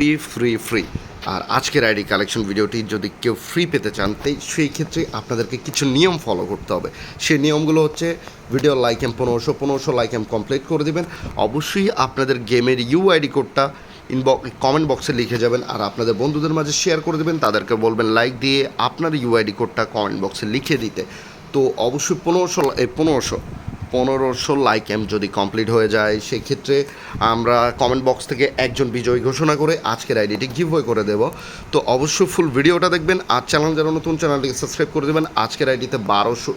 Free free free আর আজকের ID collection ভিডিওটি যদি কেউ ফ্রি পেতে চান তাই সেই ক্ষেত্রে আপনাদেরকে কিছু নিয়ম ফলো করতে হবে। সেই নিয়মগুলো হচ্ছে ভিডিও লাইক এম পনেরোশো পনেরোশো লাইক এম কমপ্লিট করে দেবেন। অবশ্যই আপনাদের গেমের ইউ আইডি কোডটা ইনবক্স কমেন্ট বক্সে লিখে যাবেন আর আপনাদের বন্ধুদের মাঝে শেয়ার করে দেবেন। তাদেরকে বলবেন লাইক দিয়ে আপনার ইউ ইউআইডি কোডটা কমেন্ট বক্সে লিখে দিতে। তো অবশ্যই পনেরোশো পনেরোশো পনেরোশো লাইক এম যদি কমপ্লিট হয়ে যায়, সেক্ষেত্রে আমরা কমেন্ট বক্স থেকে একজন বিজয়ী ঘোষণা করে আজকের আইডিটি গিভ গিভওয়ে করে দেব। তো অবশ্যই ফুল ভিডিওটা দেখবেন, আর চ্যানেল যারা নতুন চ্যানেলটিকে সাবস্ক্রাইব করে দেবেন। আজকের আইডিতে বারোশো,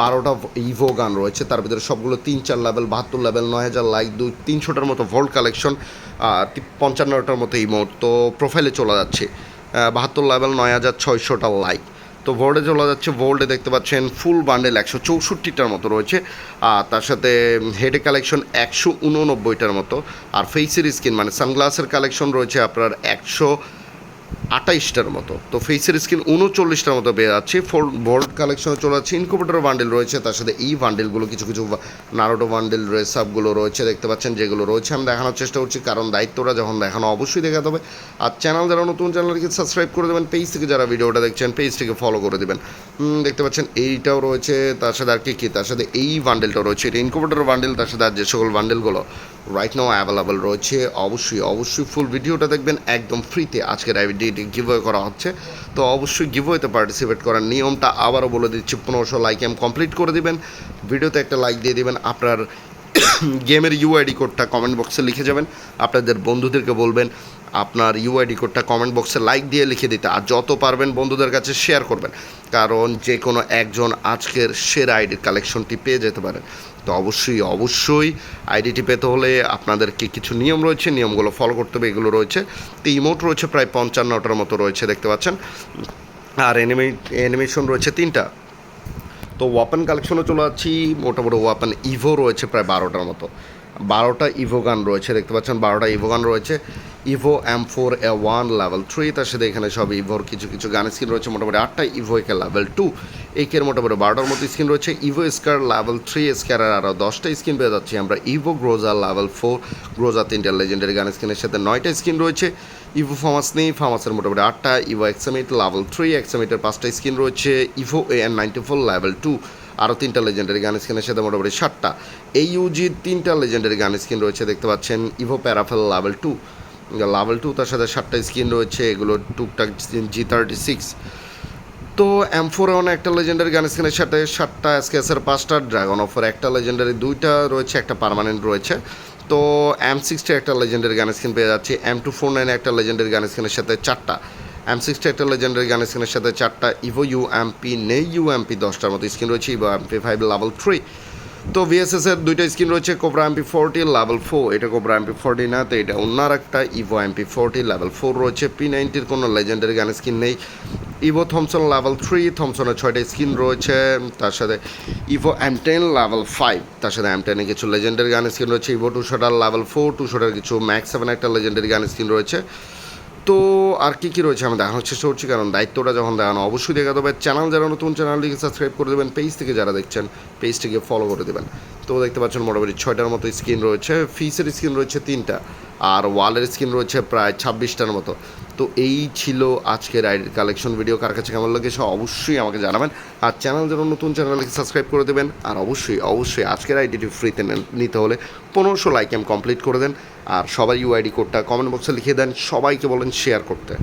বারোটা ইভো গান রয়েছে। তার ভিতরে সবগুলো তিন চার লেভেল বাহাত্তর লেভেল নয় হাজার লাইক দুই, তিনশোটার মতো ভোল্ট কালেকশন পঞ্চান্নটার মতো ইমোট তো প্রোফাইলে চলে যাচ্ছে। বাহাত্তর লেভেল নয় হাজার ছয়শোটা লাইক তো ভোল্টে চলে যাচ্ছে ভোল্টে দেখতে পাচ্ছেন ফুল বান্ডেল একশো চৌষট্টিটার মতো রয়েছে। আর তার সাথে হেডে কালেকশন একশো উননব্বইটার মতো। আর ফেসের স্কিন মানে সানগ্লাসের কালেকশন রয়েছে আপনার একশো আটাইশটার মতো। তো ফেসের স্কিন উনচল্লিশটার মতো পেয়ে যাচ্ছে ফোর ভোল্ট কালেকশনে চলে যাচ্ছে ইনকুবেটর বান্ডেল রয়েছে, তার সাথে এই বান্ডেলগুলো কিছু কিছু নারোটো বান্ডেল রয়েছে সবগুলো রয়েছে, দেখতে পাচ্ছেন যেগুলো রয়েছে, আমি দেখানোর চেষ্টা করছি, কারণ দায়িত্বটা যখন দেখানো অবশ্যই দেখাতে হবে। আর চ্যানেল যারা নতুন চ্যানেলকে সাবস্ক্রাইব করে দেবেন পেজ থেকে যারা ভিডিওটা দেখছেন পেজটিকে ফলো করে দেবেন। দেখতে পাচ্ছেন এইটাও রয়েছে, তার সাথে আর কি কী, তার সাথে এই বান্ডেলটা রয়েছে, এটা ইনকুবেটর বান্ডেল, তার সাথে আর যে সকল বান্ডেলগুলো রাইট নাও অ্যাভেলেবেল রয়েছে। অবশ্যই অবশ্যই ফুল ভিডিওটা দেখবেন একদম ফ্রিতে আজকের আইডিটি গিভওয়ে করা হচ্ছে। তো অবশ্যই গিভওয়েতে পার্টিসিপেট করার নিয়মটা আবারও বলে দিচ্ছি, পনেরোশো লাইক এম কমপ্লিট করে দিবেন। ভিডিওতে একটা লাইক দিয়ে দিবেন। আপনার গেমের ইউআইডি কোডটা কমেন্ট বক্সে লিখে যাবেন। আপনাদের বন্ধুদেরকে বলবেন আপনার ইউআইডি কোডটা কমেন্ট বক্সে লাইক দিয়ে লিখে দিতে। আর যত পারবেন বন্ধুদের কাছে শেয়ার করবেন। কারণ যে কোনো একজন আজকের সেরা আইডির কালেকশনটি পেয়ে যেতে পারেন। তো অবশ্যই অবশ্যই আইডিটি পেতে হলে আপনাদেরকে কিছু নিয়ম রয়েছে। নিয়মগুলো ফলো করতে হবে, এগুলো রয়েছে। তো ইমোট রয়েছে প্রায় পঞ্চান্নটার মতো রয়েছে, দেখতে পাচ্ছেন। আর এনিমে অ্যানিমেশন রয়েছে তিনটা। তো ওয়াপেন কালেকশনে চলে যাচ্ছি। মোটামুটি ওয়াপেন ইভো রয়েছে প্রায় বারোটার মতো। বারোটা ইভো গান রয়েছে, দেখতে পাচ্ছেন। বারোটা ইভো গান রয়েছে। Evo M four A one level three তার সাথে এখানে সব ইভোর কিছু কিছু গান স্কিন রয়েছে, মোটামুটি আটটা ইভো একে লেভেল টু একের মোটামুটি বারোটার মতো স্কিন রয়েছে। ইভো স্কার লেভেল থ্রি স্কারের আরও দশটা স্কিন পেয়ে যাচ্ছি আমরা। Evo groza level four groza তিনটা লেজেন্ডারি গান স্কিনের সাথে নয়টা স্কিন রয়েছে। ইভো ফার্মাস নেই ফার্মাসের মোটামুটি আটটা evo X M eight level three এক্সামিটের পাঁচটা স্কিন রয়েছে। Evo A N ninety four level two আরও তিনটা লেজেন্ডারি গান স্কিনের সাথে মোটামুটি সাতটা। এই ইউজির তিনটা লেজেন্ডারি গান স্কিন রয়েছে, দেখতে পাচ্ছেন। Evo parafal level two level two তার সাথে সাতটা স্কিন রয়েছে, এগুলো টুকটাক জি থার্টি সিক্স তো এম ফোর ওয়ান একটা লেজেন্ডারি গান স্কিনের সাথে সাতটা এসকেএসের পাঁচটা ড্রাগন অফার একটা লেজেন্ডারি দুইটা রয়েছে, একটা পার্মানেন্ট রয়েছে। তো এম সিক্সটি একটা লেজেন্ডারি গান স্কিন পেয়ে যাচ্ছে এম টু ফোর নাইন একটা লেজেন্ডারি গান স্কিনের সাথে চারটা। এম সিক্সটি একটা লেজেন্ডারি গান স্কিনের সাথে চারটা ইভো ইউ এমপি নেই ইউ এমপি দশটার মতো স্কিন রয়েছে evo M P five level three তো ভিএসএস এর দুইটা স্কিন রয়েছে cobra M P forty level four এটা কোবরা এমপি ফোরটি না, তো এটা অন্য একটা evo M P forty level four রয়েছে। পি নাইনটির কোনো লেজেন্ডারি গান স্কিন নেই। ইভো থমসন লেভেল থ্রি থমসনের ছয়টা স্কিন রয়েছে। তার সাথে evo M ten level five তার সাথে এম টেনে কিছু লেজেন্ডারি গান স্কিন রয়েছে। Evo two shotter level four two shotter কিছু ম্যাক্স সেভেন একটা লেজেন্ডারি গান স্কিন রয়েছে। তো আর কী কী রয়েছে আমি দেখানোর চেষ্টা করছি কারণ দায়িত্বটা যখন দেখানো, অবশ্যই দেখা দেবে। চ্যানেল যারা নতুন চ্যানেলটিকে সাবস্ক্রাইব করে দেবেন। পেজ থেকে যারা দেখছেন পেজটিকে ফলো করে দেবেন। তো দেখতে পাচ্ছেন মোটামুটি ছয়টার মতো স্ক্রিন রয়েছে। ফিসের স্ক্রিন রয়েছে তিনটা, আর ওয়ালের স্ক্রিন রয়েছে প্রায় ছাব্বিশটার মতো। তো এই ছিল আজকের আইডি কালেকশন ভিডিও কার কাছে কেমন লাগে সে অবশ্যই আমাকে জানাবেন। আর চ্যানেল যেন নতুন চ্যানেলকে সাবস্ক্রাইব করে দেবেন। আর অবশ্যই অবশ্যই আজকের আইডিটি ফ্রিতে নিতে হলে পনেরোশো লাইক এম কমপ্লিট করে দেন। আর সবাই ইউআইডি কোডটা কমেন্ট বক্সে লিখে দেন। সবাইকে বলেন শেয়ার করতে।